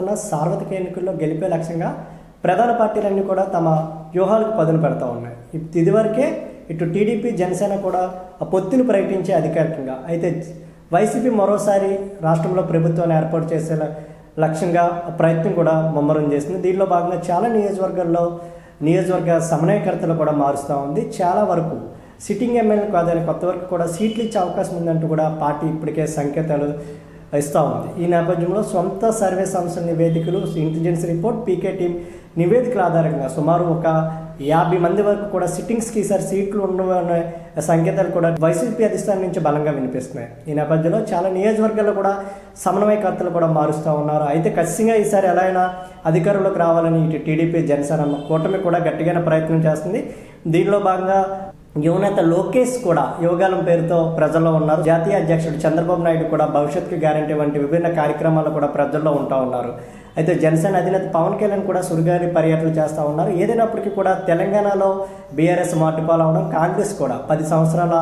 ఉన్న సార్వత్రిక ఎన్నికల్లో గెలిపే లక్ష్యంగా ప్రధాన పార్టీలన్నీ కూడా తమ వ్యూహాలకు పదును పెడతా ఉన్నాయి. ఇదివరకే ఇటు టీడీపీ జనసేన కూడా ఆ పొత్తును ప్రకటించే అధికారికంగా అయితే వైసీపీ మరోసారి రాష్ట్రంలో ప్రభుత్వాన్ని ఏర్పాటు చేసే లక్ష్యంగా ప్రయత్నం కూడా ముమ్మరం చేసింది. దీనిలో భాగంగా చాలా నియోజకవర్గాల్లో నియోజకవర్గ సమన్వయకర్తలు కూడా మారుస్తూ ఉంది. చాలా వరకు సిట్టింగ్ ఎమ్మెల్యే కాదని కొత్త వరకు కూడా సీట్లు ఇచ్చే అవకాశం ఉందంటూ కూడా పార్టీ ఇప్పటికే సంకేతాలు ఇస్తూ ఉంది. ఈ నేపథ్యంలో సొంత సర్వే సంస్థల నివేదికలు ఇంటెలిజెన్స్ రిపోర్ట్ పీకే టీం నివేదికల ఆధారంగా సుమారు ఒక యాభై మంది వరకు కూడా సిట్టింగ్స్కి ఈసారి సీట్లు ఉండవనే సంకేతాలు కూడా వైసీపీ అధిష్టానం నుంచి బలంగా వినిపిస్తున్నాయి. ఈ నేపథ్యంలో చాలా నియోజకవర్గాల్లో కూడా సమన్వయకర్తలు కూడా మారుస్తూ ఉన్నారు. అయితే ఖచ్చితంగా ఈసారి ఎలా అయినా అధికారంలోకి రావాలని ఇటు టీడీపీ జనసేన కూటమి కూడా గట్టిగానే ప్రయత్నం చేస్తుంది. దీనిలో భాగంగా యువనేత లోకేష్ కూడా యోగాలం పేరుతో ప్రజల్లో ఉన్నారు. జాతీయ అధ్యక్షుడు చంద్రబాబు నాయుడు కూడా భవిష్యత్తుకు గ్యారంటీ వంటి విభిన్న కార్యక్రమాలు కూడా ప్రజల్లో ఉంటా ఉన్నారు. అయితే జనసేన అధినేత పవన్ కళ్యాణ్ కూడా సుడిగాలి పర్యటనలు చేస్తూ ఉన్నారు. ఏదైనప్పటికీ కూడా తెలంగాణలో బీఆర్ఎస్ మాటుపాలు అవడం కాంగ్రెస్ కూడా పది సంవత్సరాల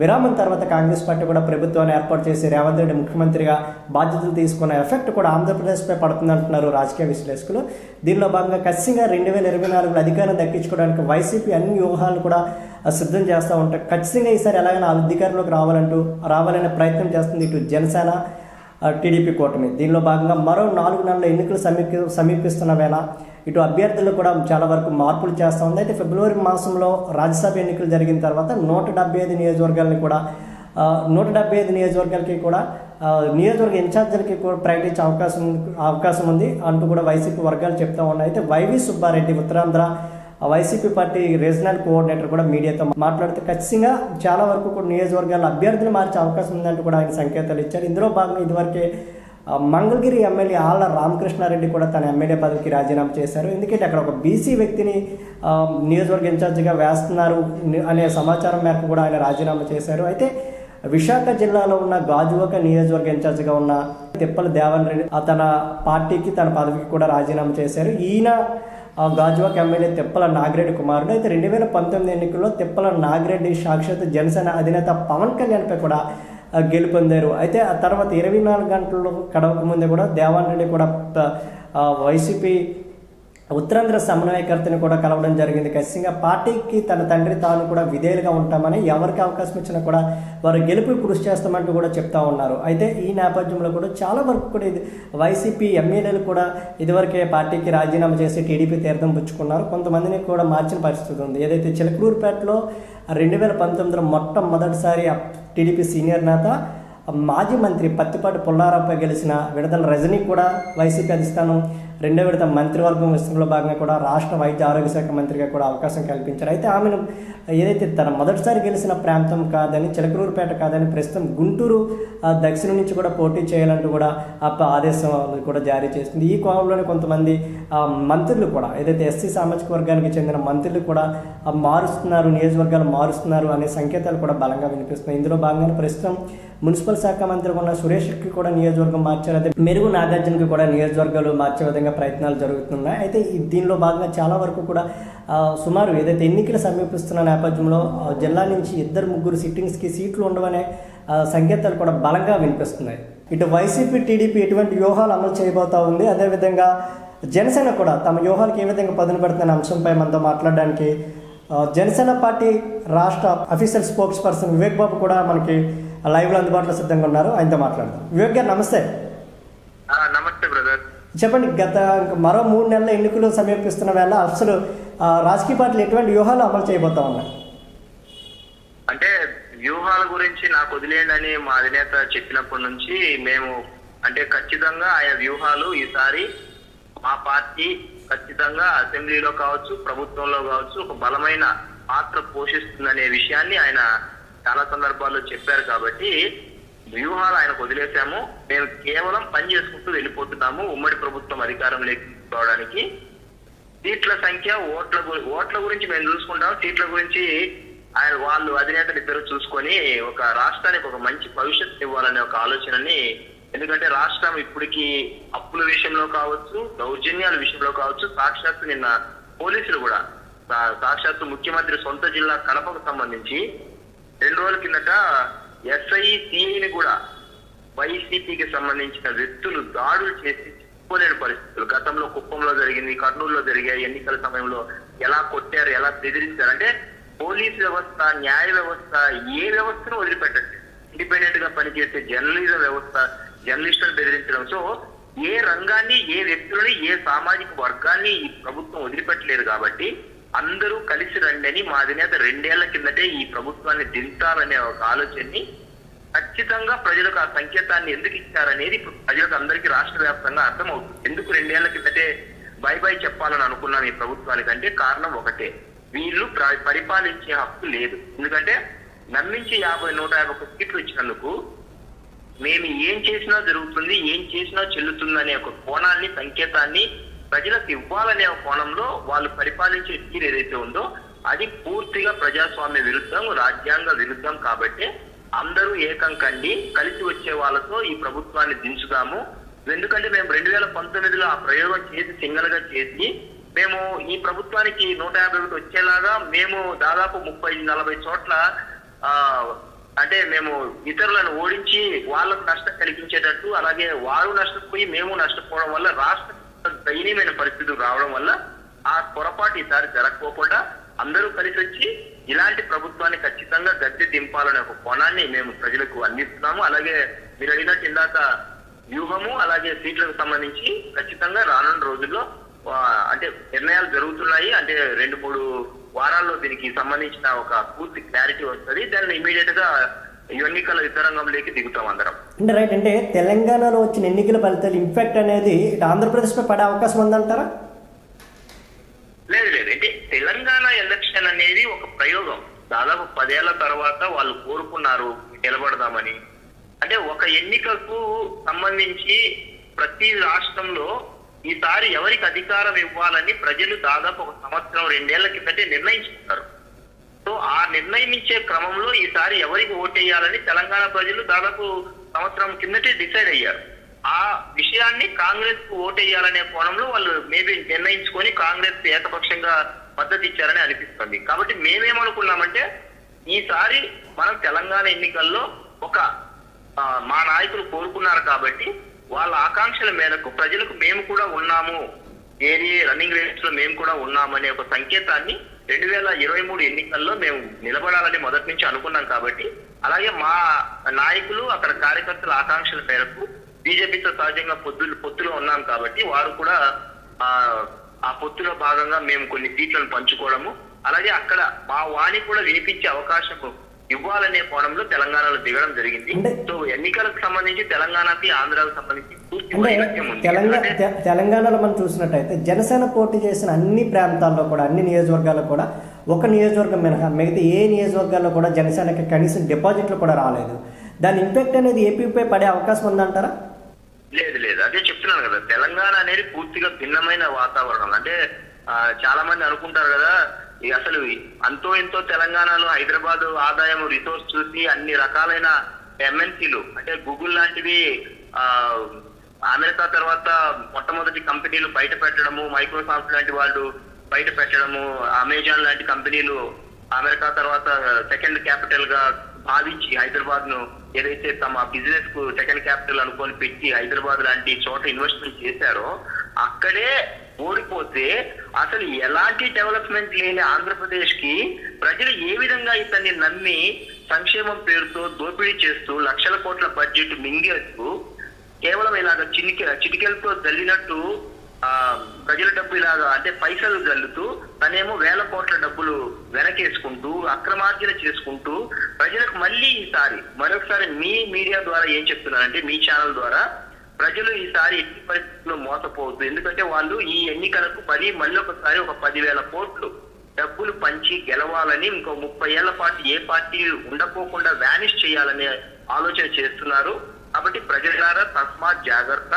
విరామం తర్వాత కాంగ్రెస్ పార్టీ కూడా ప్రభుత్వాన్ని ఏర్పాటు చేసి రేవంత్ రెడ్డి ముఖ్యమంత్రిగా బాధ్యతలు తీసుకున్న ఎఫెక్ట్ కూడా ఆంధ్రప్రదేశ్పై పడుతుందంటున్నారు రాజకీయ విశ్లేషకులు. దీనిలో భాగంగా ఖచ్చితంగా రెండు వేల ఇరవై నాలుగులో అధికారం దక్కించుకోవడానికి వైసీపీ అన్ని వ్యూహాలు కూడా సిద్ధం చేస్తూ ఉంటాయి ఖచ్చితంగా ఈసారి ఎలాగైనా అధికారంలోకి రావాలంటూ రావాలనే ప్రయత్నం చేస్తుంది ఇటు జనసేన టీడీపీ కూటమి. దీనిలో భాగంగా మరో నాలుగు నెలల ఎన్నికలు సమీప సమీపిస్తున్న వేళ ఇటు అభ్యర్థులు కూడా చాలా వరకు మార్పులు చేస్తూ ఉంది అయితే ఫిబ్రవరి మాసంలో రాజ్యసభ ఎన్నికలు జరిగిన తర్వాత నూట డెబ్బై ఐదు నియోజకవర్గాలని కూడా నూట డెబ్బై ఐదు నియోజకవర్గాలకి కూడా నియోజకవర్గ ఇన్ఛార్జీలకి కూడా ప్రకటించే అవకాశం అవకాశం ఉంది అంటూ కూడా వైసీపీ వర్గాలు చెప్తా ఉన్నాయి. అయితే YV Subbareddy Uttarandhra YCP party regional coordinator కూడా మీడియాతో మాట్లాడితే ఖచ్చితంగా చాలా వరకు కూడా నియోజకవర్గాల అభ్యర్థులు మార్చే అవకాశం ఉందంటూ కూడా ఆయన సంకేతాలు ఇచ్చారు. ఇందులో భాగంగా ఇదివరకే మంగళగిరి ఎమ్మెల్యే ఆళ్ళ రామకృష్ణారెడ్డి కూడా తన ఎమ్మెల్యే పదవికి రాజీనామా చేశారు. ఎందుకంటే అక్కడ ఒక బీసీ వ్యక్తిని నియోజకవర్గ ఇన్ఛార్జిగా వేస్తున్నారు అనే సమాచారం మేరకు కూడా ఆయన రాజీనామా చేశారు. అయితే విశాఖ జిల్లాలో ఉన్న గాజువాక నియోజకవర్గ ఇన్ఛార్జిగా ఉన్న తిప్పల దేవన్ రెడ్డి తన పార్టీకి తన పదవికి కూడా రాజీనామా చేశారు. ఈయన గాజువాక ఎమ్మెల్యే తిప్పల నాగిరెడ్డి కుమారుడు. అయితే రెండు వేల పంతొమ్మిది ఎన్నికల్లో తిప్పల నాగిరెడ్డి సాక్షాత్ జనసేన అధినేత పవన్ కళ్యాణ్పై కూడా గెలుపొందారు. అయితే ఆ తర్వాత ఇరవై నాలుగు గంటలు గడవక ముందే కూడా దేవాన్ రెడ్డి కూడా వైసీపీ ఉత్తరాంధ్ర సమన్వయకర్తని కూడా కలవడం జరిగింది. ఖచ్చితంగా పార్టీకి తన తండ్రి తాను కూడా విధేయులుగా ఉంటామని ఎవరికి అవకాశం ఇచ్చినా కూడా వారు గెలుపు కృషి చేస్తామంటూ కూడా చెప్తా ఉన్నారు. అయితే ఈ నేపథ్యంలో కూడా చాలా వరకు కూడా ఇది వైసీపీ ఎమ్మెల్యేలు కూడా ఇదివరకే పార్టీకి రాజీనామా చేసి టీడీపీ తీర్థం పుచ్చుకున్నారు. కొంతమందిని కూడా మార్చిన పరిస్థితి ఉంది. ఏదైతే చిలకూరుపేటలో రెండు వేల పంతొమ్మిదిలో మొట్టమొదటిసారి టీడీపీ సీనియర్ నేత మాజీ మంత్రి పత్తిపాటి పుల్లారావుపై గెలిచిన విడదల రజనీ కూడా వైసీపీ అధిష్టానం రెండో విడత మంత్రివర్గం విషయంలో భాగంగా కూడా రాష్ట్ర వైద్య ఆరోగ్య శాఖ మంత్రిగా కూడా అవకాశం కల్పించారు. అయితే ఆమెను ఏదైతే తన మొదటిసారి గెలిచిన ప్రాంతం కాదని చిలకలూరుపేట కాదని ప్రస్తుతం గుంటూరు దక్షిణ దక్షిణం నుంచి కూడా పోటీ చేయాలంటూ కూడా ఆ ఆదేశం ఆదేశాలు కూడా జారీ చేసింది. ఈ కోణంలోనే కొంతమంది మంత్రులు కూడా ఏదైతే ఎస్సీ సామాజిక వర్గానికి చెందిన మంత్రులు కూడా మారుస్తున్నారు నియోజకవర్గాలు మారుస్తున్నారు అనే సంకేతాలు కూడా బలంగా వినిపిస్తున్నాయి. ఇందులో భాగంగానే ప్రస్తుతం మున్సిపల్ శాఖ మంత్రి ఉన్న సురేష్కి కూడా నియోజకవర్గం మార్చారు. అయితే మెరుగు నాగార్జునకి కూడా నియోజకవర్గాలు మార్చే విధంగా ప్రయత్నాలు జరుగుతున్నాయి. అయితే దీనిలో భాగంగా చాలా వరకు కూడా సుమారు ఏదైతే ఎన్నికలు సమీపిస్తున్న నేపథ్యంలో జిల్లా నుంచి ఇద్దరు ముగ్గురు సిట్టింగ్స్కి సీట్లు ఉండవనే సంకేతాలు కూడా బలంగా వినిపిస్తున్నాయి. ఇటు వైసీపీ టీడీపీ ఎటువంటి వ్యూహాలు అమలు చేయబోతా ఉంది. అదేవిధంగా జనసేన కూడా తమ వ్యూహాలకు ఏ విధంగా పదును పెడుతున్న అంశంపై మనతో మాట్లాడడానికి జనసేన పార్టీ రాష్ట్ర official spokesperson Vivek Babu కూడా మనకి లైవ్లో అందుబాటులో సిద్ధంగా ఉన్నారు. ఆయనతో మాట్లాడదాం. వివేక్ గారు నమస్తే. నమస్తే బ్రదర్. చెప్పండి గత మరో మూడు నెలల ఎన్నికలు సమీపిస్తున్న వేళ అసలు ఆ, రాజకీయ పార్టీలు ఎటువంటి వ్యూహాలు అమలు చేయబోతా ఉన్నాయి? అంటే వ్యూహాల గురించి నాకు వదిలేయండి అని మా అధినేత చెప్పినప్పటి నుంచి మేము అంటే ఖచ్చితంగా ఆయా వ్యూహాలు ఈసారి మా పార్టీ ఖచ్చితంగా అసెంబ్లీలో కావచ్చు ప్రభుత్వంలో కావచ్చు ఒక బలమైన పాత్ర పోషిస్తుందనే విషయాన్ని ఆయన చాలా సందర్భాల్లో చెప్పారు కాబట్టి వ్యూహాలు ఆయనకు వదిలేశాము. మేము కేవలం పని చేసుకుంటూ వెళ్ళిపోతున్నాము. ఉమ్మడి ప్రభుత్వం అధికారం లేకపోవడానికి సీట్ల సంఖ్య ఓట్ల గు- ఓట్ల గురించి మేము చూసుకుంటాం సీట్ల గురించి ఆయన వాళ్ళు అధినేతలు ఇద్దరు చూసుకొని ఒక రాష్ట్రానికి ఒక మంచి భవిష్యత్తు ఇవ్వాలనే ఒక ఆలోచనని ఎందుకంటే రాష్ట్రం ఇప్పటికి అప్పుల విషయంలో కావచ్చు దౌర్జన్యాల విషయంలో కావచ్చు సాక్షాత్తు నిన్న పోలీసులు కూడా సాక్షాత్తు ముఖ్యమంత్రి సొంత జిల్లా కడపకు సంబంధించి రెండు రోజుల కిందట ఎస్ఐ సిఐని కూడా వైసీపీకి సంబంధించిన వ్యక్తులు దాడులు చేసి చెప్పుకోలేని కుప్పంలో జరిగింది కర్నూలులో జరిగాయి ఎన్నికల సమయంలో ఎలా కొట్టారు ఎలా బెదిరించారు? అంటే పోలీస్ వ్యవస్థ న్యాయ వ్యవస్థ ఏ వ్యవస్థను వదిలిపెట్టండి ఇండిపెండెంట్గా పనిచేసే జర్నలిజం వ్యవస్థ జర్నలిస్టులను బెదిరించడం. సో ఏ రంగాన్ని ఏ వ్యక్తులని ఏ సామాజిక వర్గాన్ని ఈ ప్రభుత్వం వదిలిపెట్టలేదు కాబట్టి అందరూ కలిసి రండి అని మా అధినేత రెండేళ్ళ కిందటే ఈ ప్రభుత్వాన్ని దించాలనే ఒక ఆలోచనని ఖచ్చితంగా ప్రజలకు ఆ సంకేతాన్ని ఎందుకు ఇచ్చారనేది ఇప్పుడు ప్రజలకు అందరికీ రాష్ట్ర వ్యాప్తంగా అర్థమవుతుంది. ఎందుకు రెండేళ్ళ కిందటే బై బై చెప్పాలని అనుకున్నాం ఈ ప్రభుత్వానికి అంటే కారణం ఒకటే. వీళ్ళు ప్ర- పరిపాలించే హక్కు లేదు. ఎందుకంటే నమ్మించి యాభై నూట యాభై ఒక్క సీట్లు ఇచ్చినందుకు మేము ఏం చేసినా జరుగుతుంది ఏం చేసినా చెల్లుతుంది అనే ఒక కోణాన్ని సంకేతాన్ని ప్రజలకు ఇవ్వాలనే కోణంలో వాళ్ళు పరిపాలించే తీరు ఏదైతే ఉందో అది పూర్తిగా ప్రజాస్వామ్య విరుద్ధం రాజ్యాంగ విరుద్ధం కాబట్టి అందరూ ఏకం కండి కలిసి వచ్చే వాళ్ళతో ఈ ప్రభుత్వాన్ని దించుదాము. ఎందుకంటే మేము రెండు వేల పంతొమ్మిదిలో ఆ ప్రయోగం చేసి సింగల్గా చేసి మేము ఈ ప్రభుత్వానికి నూట యాభై ఒకటి వచ్చేలాగా మేము దాదాపు ముప్పై నలభై చోట్ల ఆ అంటే మేము ఇతరులను ఓడించి వాళ్ళకు నష్టం కలిగించేటట్టు అలాగే వారు నష్టపోయి మేము నష్టపోవడం వల్ల రాష్ట్ర దయనీయమైన పరిస్థితులు రావడం వల్ల ఆ పొరపాటు ఈసారి జరగకోకుండా అందరూ కలిసి వచ్చి ఇలాంటి ప్రభుత్వాన్ని ఖచ్చితంగా గద్దె దింపాలనే ఒక కోణాన్ని మేము ప్రజలకు అందిస్తున్నాము. అలాగే మీరు అడిగినట్టు ఇందాక వ్యూహము అలాగే సీట్లకు సంబంధించి ఖచ్చితంగా రానున్న రోజుల్లో అంటే నిర్ణయాలు జరుగుతున్నాయి. అంటే రెండు మూడు వారాల్లో దీనికి సంబంధించిన ఒక పూర్తి క్లారిటీ వస్తుంది. దాన్ని ఇమీడియట్గా ఎన్నికల యుద్ధరంగంలోకి దిగుతాం అందరం. అంటే రైట్ అంటే తెలంగాణలో వచ్చిన ఎన్నికల ఫలితాలు ఇంపాక్ట్ అనేది ఇటు ఆంధ్రప్రదేశ్పై పడే అవకాశం ఉందంటారా? లేదు లేదు. అంటే తెలంగాణ ఎలక్షన్ అనేది ఒక ప్రయోగం. దాదాపు పదేళ్ళ తర్వాత వాళ్ళు కోరుకున్నారు నిలబడదామని. అంటే ఒక ఎన్నికకు సంబంధించి ప్రతి రాష్ట్రంలో ఈసారి ఎవరికి అధికారం ఇవ్వాలని ప్రజలు దాదాపు ఒక సంవత్సరం రెండేళ్ళ కిందటే నిర్ణయించుకున్నారు సో ఆ నిర్ణయించే క్రమంలో ఈసారి ఎవరికి ఓటేయాలని తెలంగాణ ప్రజలు దాదాపు సంవత్సరం కిందటే డిసైడ్ అయ్యారు. ఆ విషయాన్ని కాంగ్రెస్కు ఓటేయాలనే కోణంలో వాళ్ళు మేబీ నిర్ణయించుకొని కాంగ్రెస్ ఏకపక్షంగా మద్దతు ఇచ్చారని అనిపిస్తుంది. కాబట్టి మేమేమనుకున్నామంటే ఈసారి మనం తెలంగాణ ఎన్నికల్లో ఒక మా నాయకులు కోరుకున్నారు కాబట్టి వాళ్ళ ఆకాంక్షల మేరకు ప్రజలకు మేము కూడా ఉన్నాము ఏరి రన్నింగ్ రేస్లో మేము కూడా ఉన్నామనే ఒక సంకేతాన్ని రెండు వేల ఇరవై మూడు ఎన్నికల్లో మేము నిలబడాలని మొదటి నుంచి అనుకున్నాం కాబట్టి అలాగే మా నాయకులు అక్కడ కార్యకర్తల ఆకాంక్షల మేరకు బీజేపీతో సహజంగా పొత్తులు పొత్తులో ఉన్నాం కాబట్టి వారు కూడా ఆ ఆ పొత్తులో భాగంగా మేము కొన్ని సీట్లను పంచుకోవడము అలాగే అక్కడ మా వాణి కూడా వినిపించే అవకాశం ఇవ్వాలనే కోణంలో తెలంగాణలో దిగడం జరిగింది. సో ఎన్నికలకు సంబంధించి తెలంగాణకి ఆంధ్రాకు సంబంధించి తెలంగాణ తెలంగాణలో మనం చూసినట్టయితే జనసేన పోటీ చేసిన అన్ని ప్రాంతాల్లో కూడా అన్ని నియోజకవర్గాల్లో కూడా ఒక నియోజకవర్గం మినహా మిగతా ఏ నియోజకవర్గాల్లో కూడా జనసేనకి కనీసం డిపాజిట్లు కూడా రాలేదు. దాని ఇంపాక్ట్ అనేది ఏపీపై పడే అవకాశం ఉందంటారా? లేదు లేదు. అదే చెప్తున్నాను కదా. తెలంగాణ అనేది పూర్తిగా భిన్నమైన వాతావరణం. అంటే చాలా మంది అనుకుంటారు కదా అసలు అంతో ఎంతో తెలంగాణలో హైదరాబాద్ ఆదాయం రిసోర్స్ చూసి అన్ని రకాలైన ఎంఎన్సీలు అంటే గూగుల్ లాంటివి ఆ అమెరికా తర్వాత మొట్టమొదటి కంపెనీలు బయట పెట్టడము మైక్రోసాఫ్ట్ లాంటి వాళ్ళు బయట పెట్టడము అమెజాన్ లాంటి కంపెనీలు అమెరికా తర్వాత సెకండ్ క్యాపిటల్గా భావించి హైదరాబాద్ను ఏదైతే తమ బిజినెస్కు సెకండ్ క్యాపిటల్ అనుకొని పెట్టి హైదరాబాద్ లాంటి చోట ఇన్వెస్ట్మెంట్ చేశారో అక్కడే ఓడిపోతే అసలు ఎలాంటి డెవలప్మెంట్ లేని ఆంధ్రప్రదేశ్కి ప్రజలు ఏ విధంగా ఇతన్ని నమ్మి సంక్షేమం పేరుతో దోపిడీ చేస్తూ లక్షల కోట్ల బడ్జెట్ మింగేస్తూ కేవలం ఇలాగ చిటిక చిటికెలతో జల్లినట్టు ఆ ప్రజల డబ్బు ఇలాగా అంటే పైసలు జల్లుతూ తనేమో వేల కోట్ల డబ్బులు వెనకేసుకుంటూ అక్రమార్జన చేసుకుంటూ ప్రజలకు మళ్ళీ ఈసారి మరొకసారి మీ మీడియా ద్వారా ఏం చెప్తున్నారంటే మీ ఛానల్ ద్వారా ప్రజలు ఈసారి ఎట్టి పరిస్థితుల్లో మోసపోవద్దు. ఎందుకంటే వాళ్ళు ఈ ఎన్నికలకు పది మళ్ళీ ఒకసారి ఒక పదివేల కోట్లు డబ్బులు పంచి గెలవాలని ఇంకో ముప్పై ఏళ్ళ పాటు ఏ పార్టీ ఉండకోకుండా వ్యానిష్ చేయాలనే ఆలోచన చేస్తున్నారు. కాబట్టి ప్రజలారా తస్మాత్ జాగ్రత్త.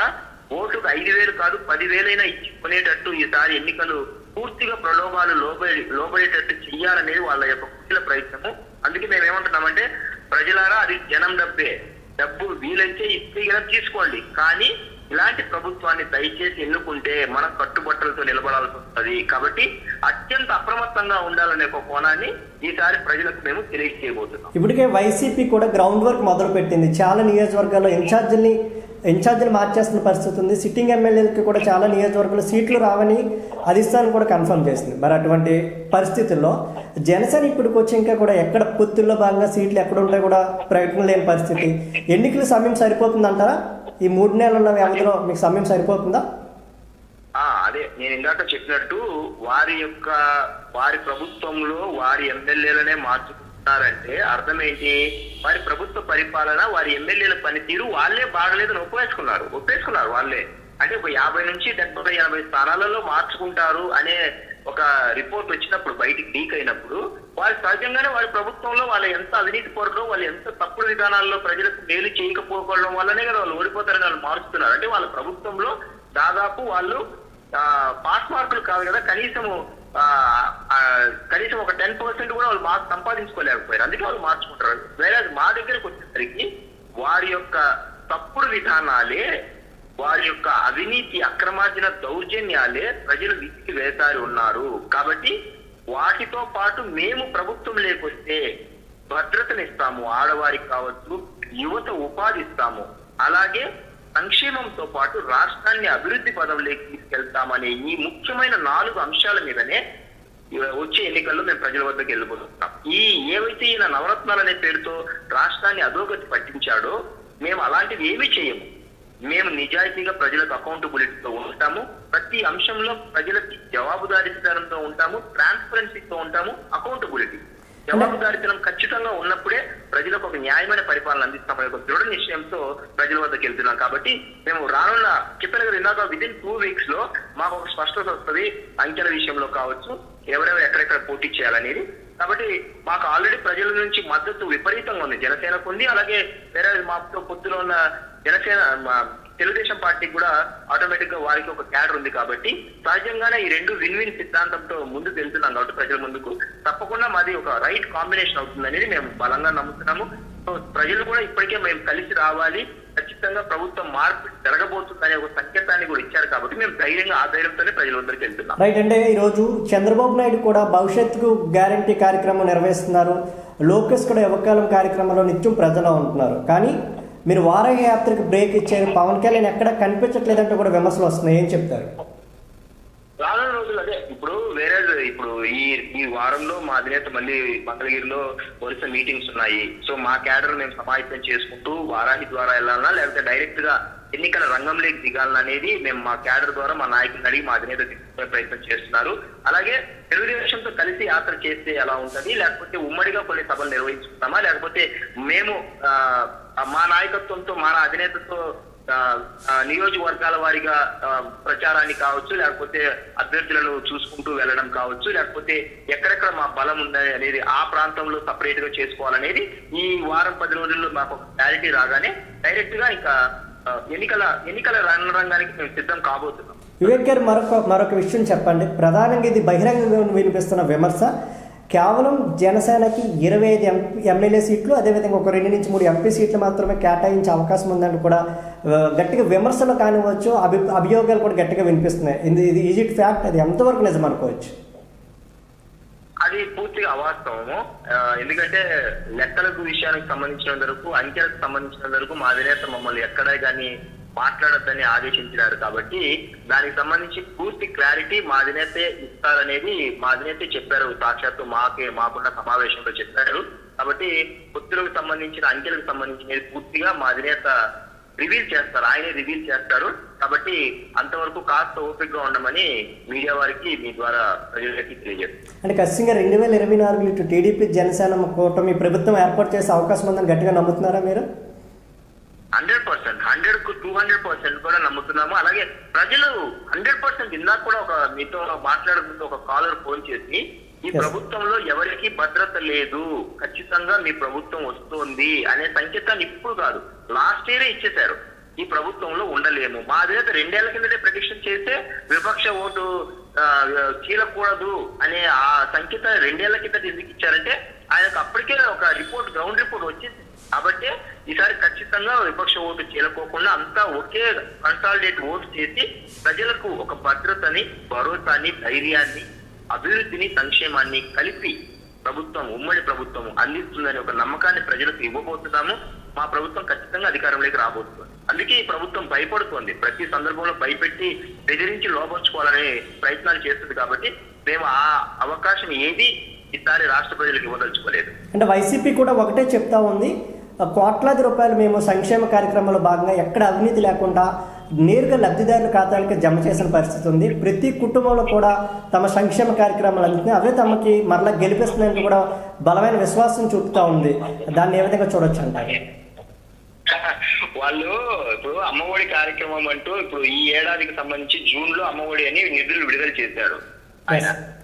ఓటుకు ఐదు వేలు కాదు పదివేలైనా ఇచ్చుకునేటట్టు ఈసారి ఎన్నికలు పూర్తిగా ప్రలోభాలు లోబడి లోబడేటట్టు చెయ్యాలనేది వాళ్ళ యొక్క కుటిల ప్రయత్నము. అందుకే మేము ఏమంటున్నామంటే ప్రజలారా అది జనం డబ్బే డబ్బు వీలైతే ఇస్తే కదా తీసుకోండి. కానీ ఇలాంటి ప్రభుత్వాన్ని దయచేసి ఎన్నుకుంటే మన కట్టుబట్టలతో నిలబడాల్సి వస్తుంది. కాబట్టి అత్యంత అప్రమత్తంగా ఉండాలనే ఒక కోణాన్ని ఈసారి ప్రజలకు మేము తెలియజేయబోతున్నాం. ఇప్పటికే వైసీపీ కూడా గ్రౌండ్ వర్క్ మొదలు పెట్టింది చాలా నియోజకవర్గాల్లో ఇన్ఛార్జీల్ని ఇన్ఛార్జీలు మార్చేస్తున్న పరిస్థితి ఉంది. సిట్టింగ్ ఎమ్మెల్యేలకి కూడా చాలా నియోజకవర్గాలు సీట్లు రావని అధిష్టానం కూడా కన్ఫర్మ్ చేసింది. మరి అటువంటి పరిస్థితుల్లో జనసేన ఇప్పటికి వచ్చి ఇంకా కూడా ఎక్కడ పొత్తుల్లో భాగంగా సీట్లు ఎక్కడ ఉంటాయి కూడా ప్రకటన లేని పరిస్థితి. ఎన్నికల సమయం సరిపోతుందంటారా? ఈ మూడు నెలల వ్యవధిలో మీకు సమయం సరిపోతుందా? అదే. నేను ఇందాక చెప్పినట్టు వారి యొక్క వారి ప్రభుత్వంలో వారి ఎమ్మెల్యేలనే ఉన్నారంటే అర్థం ఏంటి వారి ప్రభుత్వ పరిపాలన వారి ఎమ్మెల్యేల పనితీరు వాళ్ళే బాగలేదని ఒప్పేసుకున్నారు. ఒప్పేసుకున్నారు వాళ్ళే. అంటే ఒక యాభై నుంచి డెబ్బై యాభై స్థానాలలో మార్చుకుంటారు అనే ఒక రిపోర్ట్ వచ్చినప్పుడు బయటికి లీక్ అయినప్పుడు వారు సహజంగానే వారి ప్రభుత్వంలో వాళ్ళు ఎంత అవినీతి పరులో వాళ్ళు ఎంత తప్పుడు విధానాల్లో ప్రజలకు మేలు చేయకపోవడం వల్లనే కదా వాళ్ళు ఓడిపోతారని వాళ్ళు మారుస్తున్నారు. అంటే వాళ్ళ ప్రభుత్వంలో దాదాపు వాళ్ళు పాస్ మార్కులు కాదు కదా కనీసము కనీసం ఒక టెన్ పర్సెంట్ కూడా వాళ్ళు మార్క్స్ సంపాదించుకోలేకపోయారు. అందుకే వాళ్ళు మార్చుకుంటారు. వేరే మా దగ్గరకు వచ్చేసరికి వారి యొక్క తప్పుడు విధానాలే వారి యొక్క అవినీతి అక్రమార్జన దౌర్జన్యాలే ప్రజలు విసికి వేసారి ఉన్నారు. కాబట్టి వాటితో పాటు మేము ప్రభుత్వం లేకొస్తే భద్రతనిస్తాము. ఆడవారికి కావచ్చు యువత ఉపాధి ఇస్తాము అలాగే సంక్షేమంతో పాటు రాష్ట్రాన్ని అభివృద్ధి పదంలోకి తీసుకెళ్తామనే ఈ ముఖ్యమైన నాలుగు అంశాల మీదనే వచ్చే ఎన్నికల్లో మేము ప్రజల వద్దకు వెళ్ళిపోతున్నాం ఈ ఏవైతే ఈయన నవరత్నాలు అనే పేరుతో రాష్ట్రాన్ని అధోగతి పట్టించాడో మేము అలాంటివి ఏమీ చేయము. మేము నిజాయితీగా ప్రజలకు అకౌంటబిలిటీతో ఉంటాము. ప్రతి అంశంలో ప్రజలకి జవాబుదారీతనంతో ఉంటాము ట్రాన్స్పరెన్సీతో ఉంటాము అకౌంటబిలిటీ జవాబుదారితనం ఖచ్చితంగా ఉన్నప్పుడే ప్రజలకు ఒక న్యాయమైన పరిపాలన అందిస్తామని ఒక దృఢ నిశ్చయంతో ప్రజల వద్దకు వెళ్తున్నాం. కాబట్టి మేము రానున్న చెప్పిన కదా ఇందాక విదిన్ టూ వీక్స్లో మాకు ఒక స్పష్టత వస్తుంది. అంకెల విషయంలో కావచ్చు ఎవరెవరు ఎక్కడెక్కడ పోటీ చేయాలనేది. కాబట్టి మాకు ఆల్రెడీ ప్రజల నుంచి మద్దతు విపరీతంగా ఉంది. జనసేనకు ఉంది అలాగే వేరే మాతో పొత్తులో ఉన్న జనసేన మా తెలుగుదేశం పార్టీకి కూడా ఆటోమేటిక్గా వారికి ఒక క్యాడర్ ఉంది కాబట్టి సహజంగానే ఈ రెండు విన్ విన్ సిద్ధాంతంతో ముందుకు వెళ్తున్నాం కాబట్టి ప్రజల ముందుకు. తప్పకుండా మాది ఒక రైట్ కాంబినేషన్ అవుతుందనేది మేము బలంగా నమ్ముతున్నాము. ప్రజలు కూడా ఇప్పటికే మేము కలిసి రావాలి. ఖచ్చితంగా ప్రభుత్వం మార్పు జరగబోతుందనే ఒక సంకేతాన్ని కూడా ఇచ్చారు కాబట్టి మేము ధైర్యంగా ఆ ధైర్యంతోనే ప్రజల వద్దరికి వెళ్తున్నాం. రైట్ అంటే ఈరోజు చంద్రబాబు నాయుడు కూడా భవిష్యత్తుకు గ్యారంటీ కార్యక్రమం నిర్వహిస్తున్నారు. లోకేష్ కూడా యువకాలం కార్యక్రమంలో నిత్యం ప్రజలు ఉంటున్నారు. కానీ మీరు వారాహి యాత్రకు బ్రేక్ ఇచ్చారు. పవన్ కళ్యాణ్ ఎక్కడ కనిపించట్లేదంటే కూడా విమర్శలు వస్తున్నాయి ఏం చెప్తారు. రానున్న రోజులు అదే ఇప్పుడు వేరే ఇప్పుడు ఈ ఈ వారంలో మా అధినేత మళ్ళీ మంగళగిరిలో వరుస మీటింగ్స్ ఉన్నాయి. సో మా క్యాడర్ మేము సమాయత్తం చేసుకుంటూ వారాహి ద్వారా వెళ్ళాలన్నా లేకపోతే డైరెక్ట్గా ఎన్నికల రంగంలోకి దిగాలన్నా అనేది మేము మా క్యాడర్ ద్వారా మా నాయకుని అడిగి మా అధినేత ప్రయత్నం చేస్తున్నారు. అలాగే తెలుగుదేశంతో కలిసి యాత్ర చేస్తే ఎలా ఉంటుంది? లేకపోతే ఉమ్మడిగా కొన్ని సభలు నిర్వహించుకుంటామా? లేకపోతే మేము ఆ, మా నాయకత్వంతో మా అధినేతతో నియోజకవర్గాల వారిగా ప్రచారాన్ని కావచ్చు లేకపోతే అభ్యర్థులను చూసుకుంటూ వెళ్ళడం కావచ్చు లేకపోతే ఎక్కడెక్కడ మా బలం ఉందని అనేది ఆ ప్రాంతంలో సపరేట్గా చేసుకోవాలనేది ఈ వారం పది రోజుల్లో మాకు క్లారిటీ రాగానే డైరెక్ట్గా ఇంకా ఎన్నికల ఎన్నికల ఎన్నికల రంగానికి మేము సిద్ధం కాబోతున్నాం. వివేక్ గారు మరొక మరొక విషయం చెప్పండి. ప్రధానంగా ఇది బహిరంగంగా వినిపిస్తున్న విమర్శ. కేవలం జనసేనకి ఇరవై ఐదు ఎం ఎమ్మెల్యే సీట్లు అదేవిధంగా ఒక రెండు నుంచి మూడు ఎంపీ సీట్లు మాత్రమే కేటాయించే అవకాశం ఉందని కూడా గట్టిగా విమర్శలు కానివచ్చు అభి అభియోగాలు కూడా గట్టిగా వినిపిస్తున్నాయి. ఇది ఇది ఈజ్ ఇట్ ఫ్యాక్ట్ అది ఎంతవరకు నిజం అనుకోవచ్చు? అది పూర్తిగా అవాస్తవము. ఎందుకంటే లెక్కలకు విషయానికి సంబంధించిన వరకు అంకెలకు సంబంధించిన వరకు మా అధినేత మమ్మల్ని ఎక్కడ కానీ మాట్లాడొద్దని ఆదేశించినారు కాబట్టి దానికి సంబంధించి పూర్తి క్లారిటీ మా ఇస్తారనేది మాదినైతే చెప్పారు. సాక్షాత్తు మాకే మాకున్న సమావేశంలో చెప్పారు. కాబట్టి పొత్తులకు సంబంధించిన అంకెలకు సంబంధించినది పూర్తిగా మా అధినేత రివీల్ చేస్తారు. ఆయనే రివీల్ చేస్తారు. కాబట్టి అంతవరకు కాస్త ఓపికగా ఉండమని మీడియా వారికి మీ ద్వారా ప్రజలకి తెలియజేస్తారు అంటే ఖచ్చితంగా రెండు వేల ఇరవై నాలుగులో ఇటు టీడీపీ జనసేన కూటమి ప్రభుత్వం ఏర్పాటు చేసే అవకాశం ఉందని గట్టిగా నమ్ముతున్నారా మీరు? హండ్రెడ్ పర్సెంట్ హండ్రెడ్కు టూ హండ్రెడ్ పర్సెంట్ కూడా నమ్ముతున్నాము. అలాగే ప్రజలు హండ్రెడ్ పర్సెంట్ ఇందాక కూడా ఒక మీతో మాట్లాడుకుంటూ ఒక కాలర్ ఫోన్ చేసి ఈ. ప్రభుత్వంలో ఎవరికి భద్రత లేదు. ఖచ్చితంగా మీ ప్రభుత్వం వస్తుంది. అనే సంకేతాన్ని ఇప్పుడు కాదు లాస్ట్ ఇయరే ఇచ్చేశారు. ఈ ప్రభుత్వంలో ఉండలేము. మా అధినేత రెండేళ్ళ కిందటే ప్రొడిక్షన్ చేస్తే విపక్ష ఓటు చీలకూడదు అనే ఆ సంకేతాన్ని రెండేళ్ళ కిందట ఎందుకు ఇచ్చారంటే ఆయనకు అప్పటికే ఒక రిపోర్ట్ గ్రౌండ్ రిపోర్ట్ వచ్చింది కాబట్టి ఈసారి ఖచ్చితంగా విపక్ష ఓటు చేలకోకుండా అంతా ఒకే కన్సాలిడేట్ ఓటు చేసి ప్రజలకు ఒక భద్రతని భరోసాని ధైర్యాన్ని అభివృద్ధిని సంక్షేమాన్ని కలిపి ప్రభుత్వం ఉమ్మడి ప్రభుత్వం అందిస్తుందనే ఒక నమ్మకాన్ని ప్రజలకు ఇవ్వబోతున్నాము. మా ప్రభుత్వం ఖచ్చితంగా అధికారంలోకి రాబోతుంది. అందుకే ఈ ప్రభుత్వం భయపడుతోంది. ప్రతి సందర్భంలో భయపెట్టి బెదిరించి లోపరుచుకోవాలనే ప్రయత్నాలు చేస్తుంది కాబట్టి మేము ఆ అవకాశం ఏది ఈసారి రాష్ట్ర ప్రజలకు ఇవ్వదలుచుకోలేదు. అంటే వైసీపీ కూడా ఒకటే చెప్తా ఉంది. కోట్లాది రూపాయలు మేము సంక్షేమ కార్యక్రమంలో భాగంగా ఎక్కడ అవినీతి లేకుండా నేరుగా లబ్ధిదారుల ఖాతాలకి జమ చేసిన పరిస్థితి ఉంది. ప్రతి కుటుంబంలో కూడా తమ సంక్షేమ కార్యక్రమాలు అందుతున్నాయి. అవే తమకి మరలా గెలిపిస్తున్నాయని కూడా బలమైన విశ్వాసం చూపుతా ఉంది. దాన్ని ఏ విధంగా చూడొచ్చు అంటారు? వాళ్ళు ఇప్పుడు అమ్మఒడి కార్యక్రమం అంటూ ఇప్పుడు ఈ ఏడాదికి సంబంధించి జూన్లో అమ్మఒడి అని నిధులు విడుదల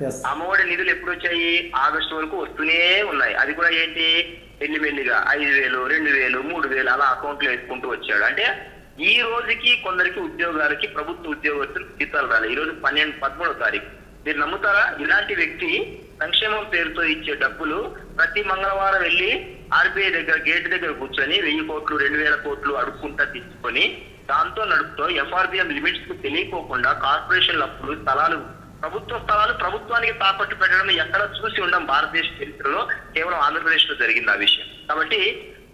ఎస్ అమ్మఒడి నిధులు ఎప్పుడు వచ్చాయి? ఆగస్టు వరకు వస్తూనే ఉన్నాయి. అది కూడా ఏంటి? మెల్లి మెల్లిగా ఐదు వేలు రెండు వేలు మూడు వేలు అలా అకౌంట్లో వేసుకుంటూ వచ్చాడు. అంటే ఈ రోజుకి కొందరికి ఉద్యోగాలకి ప్రభుత్వ ఉద్యోగస్తులు జీతాలు రాలేదు ఈ రోజు పన్నెండు పదమూడో తారీఖు. మీరు నమ్ముతారా? ఇలాంటి వ్యక్తి సంక్షేమం పేరుతో ఇచ్చే డబ్బులు ప్రతి మంగళవారం వెళ్ళి ఆర్బీఐ దగ్గర గేట్ దగ్గర కూర్చొని వెయ్యి కోట్లు రెండు వేల కోట్లు అడుక్కుంటా తీసుకొని దాంతో నడుపుతో ఎఫ్ఆర్బిఎం లిమిట్స్కు తెలియకోకుండా కార్పొరేషన్ అప్పులు స్థలాలు ప్రభుత్వ స్థలాలు ప్రభుత్వానికి తాకట్టు పెట్టడం ఎక్కడ చూసి ఉండం భారతదేశ చరిత్రలో కేవలం ఆంధ్రప్రదేశ్లో జరిగింది ఆ విషయం. కాబట్టి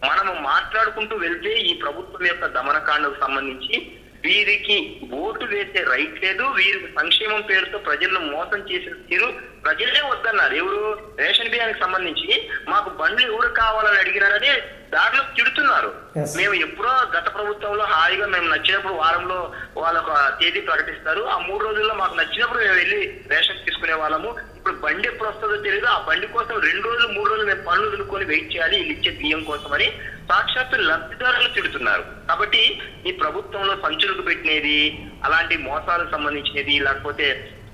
మనము మాట్లాడుకుంటూ వెళ్తే ఈ ప్రభుత్వం యొక్క దమనకాండకు సంబంధించి వీరికి ఓటు వేసే రైట్ లేదు వీరికి సంక్షేమం పేరుతో ప్రజలను మోసం చేసిన తీరు ప్రజలే వద్దన్నారు. ఎవరు? రేషన్ బియ్యానికి సంబంధించి. మాకు బండ్లు ఎవరు కావాలని అడిగినారని దాంట్లో తిడుతున్నారు. మేము ఎప్పుడో గత ప్రభుత్వంలో హాయిగా మేము నచ్చినప్పుడు వారంలో వాళ్ళకు ఆ తేదీ ప్రకటిస్తారు. ఆ మూడు రోజుల్లో మాకు నచ్చినప్పుడు మేము వెళ్ళి రేషన్ తీసుకునే వాళ్ళము. ఇప్పుడు బండి ఎప్పుడు వస్తుందో తెలియదు ఆ బండి కోసం రెండు రోజులు మూడు రోజులు మేము పనులు వదులుకొని వెయిట్ చేయాలి. వీళ్ళు ఇచ్చే బియ్యం కోసం అని సాక్షాత్తు లబ్ధిదారులు తిడుతున్నారు. కాబట్టి ఈ ప్రభుత్వంలో సంచులకు పెట్టినది అలాంటి మోసాలకు సంబంధించినది లేకపోతే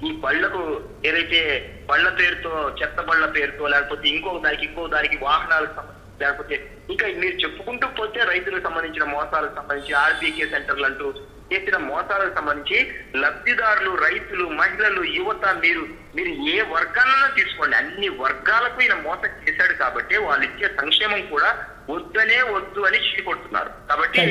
ఈ బళ్ళకు ఏదైతే బళ్ళ పేరుతో చెత్త బళ్ళ పేరుతో లేకపోతే ఇంకో దానికి ఇంకో దానికి వాహనాలకు సంబంధించి లేకపోతే ఇంకా మీరు చెప్పుకుంటూ పోతే రైతులకు సంబంధించిన మోసాలకు సంబంధించి ఆర్బీకే సెంటర్లు అంటూ చేసిన మోసాలకు సంబంధించి లబ్ధిదారులు రైతులు మహిళలు యువత మీరు మీరు ఏ వర్గాలను తీసుకోండి. అన్ని వర్గాలకు ఈయన మోసం చేశాడు కాబట్టి వాళ్ళు ఇచ్చే సంక్షేమం కూడా వద్దనే వద్దు అని చీకొడుతున్నారు కాబట్టి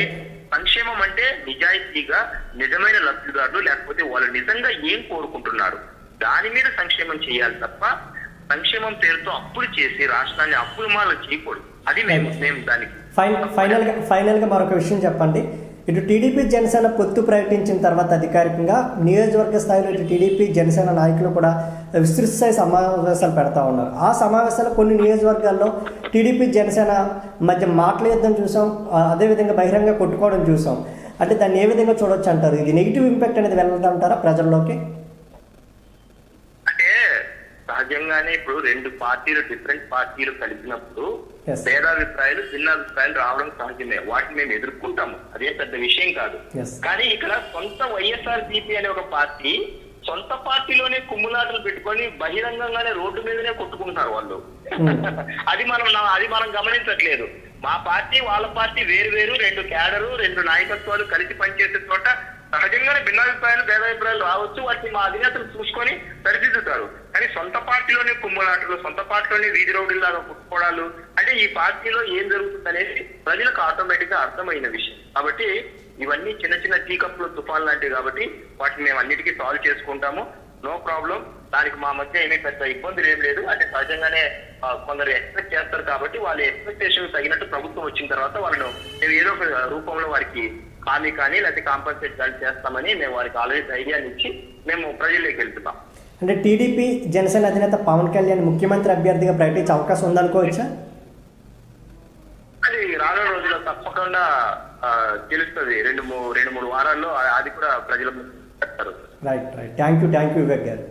సంక్షేమం అంటే నిజాయితీగా నిజమైన లబ్ధిదారులు లేకపోతే వాళ్ళు నిజంగా ఏం కోరుకుంటున్నారు? దాని మీద సంక్షేమం చేయాలి తప్ప సంక్షేమం పేరుతో అప్పులు చేసి రాష్ట్రాన్ని అప్పుల మాల చేయకూడదు. అది మేము మేము దానికి ఫైన్ ఫైనల్గా ఫైనల్గా మరొక విషయం చెప్పండి. ఇటు టీడీపీ జనసేన పొత్తు ప్రకటించిన తర్వాత అధికారికంగా నియోజకవర్గ స్థాయిలో ఇటు టీడీపీ జనసేన నాయకులు కూడా విస్తృత స్థాయి సమావేశాలు పెడతా ఉన్నారు. ఆ సమావేశాలు కొన్ని నియోజకవర్గాల్లో టీడీపీ జనసేన మధ్య మాటల యుద్ధం చూసాం అదేవిధంగా బహిరంగ కొట్టుకోవడం చూసాం. అంటే దాన్ని ఏ విధంగా చూడొచ్చు అంటారు? ఇది నెగిటివ్ ఇంపాక్ట్ అనేది వెళ్ళదంటారా ప్రజల్లోకి? అంటే సహజంగానే ఇప్పుడు రెండు పార్టీలు డిఫరెంట్ పార్టీలు కలిపినప్పుడు Yes. భేదాభిప్రాయాలు భిన్నాభిప్రాయాలు రావడం సహజమే. వాటిని మేము ఎదుర్కొంటాము. అదే పెద్ద విషయం కాదు. కానీ ఇక్కడ సొంత వైఎస్ఆర్ సిపి అనే ఒక పార్టీ సొంత పార్టీలోనే కుమ్ములాటలు పెట్టుకొని బహిరంగంగానే రోడ్డు మీదనే కొట్టుకుంటున్నారు వాళ్ళు. అది మనం అది మనం గమనించట్లేదు. మా పార్టీ వాళ్ళ పార్టీ వేరు వేరు రెండు క్యాడరు రెండు నాయకత్వాలు కలిసి పనిచేసే చోట సహజంగానే భిన్నాభిప్రాయాలు భేదాభిప్రాయాలు రావచ్చు. వాటిని మా అధినేతలు చూసుకొని సరిదిద్దుతారు. కానీ సొంత పార్టీలోనే కుమ్మలాటలు సొంత పార్టీలోనే వీధి రౌడీలాగా కుట్టుకోవడాలు అంటే ఈ పార్టీలో ఏం జరుగుతుంది అనేది ప్రజలకు ఆటోమేటిక్గా అర్థమైన విషయం. కాబట్టి ఇవన్నీ చిన్న చిన్న టీ కప్పులు తుఫాన్ లాంటివి కాబట్టి వాటిని మేము అన్నిటికీ సాల్వ్ చేసుకుంటాము. నో ప్రాబ్లం దానికి మా మధ్య ఏమీ పెద్ద ఇబ్బందులు ఏం లేదు. అంటే సహజంగానే కొందరు ఎక్స్పెక్ట్ చేస్తారు కాబట్టి వాళ్ళ ఎక్స్పెక్టేషన్ తగినట్టు ప్రభుత్వం వచ్చిన తర్వాత వాళ్ళను మేము ఏదో ఒక రూపంలో వారికి హామీ కానీ లేకపోతే కాంపన్సేట్ కానీ చేస్తామని మేము వారికి ఆల్రెడీ ధైర్యాన్ని ఇచ్చి మేము ప్రజల్లోకి వెళ్తున్నాం. అంటే టీడీపీ జనసేన అధినేత పవన్ కళ్యాణ్ ముఖ్యమంత్రి అభ్యర్థిగా ప్రకటించే అవకాశం ఉందనుకోవచ్చా? అది రానున్న రోజుల్లో తప్పకుండా తెలుస్తుంది. రెండు మూడు రెండు మూడు వారాల్లో అది కూడా ప్రజలు right right thank you thank you Vivek garu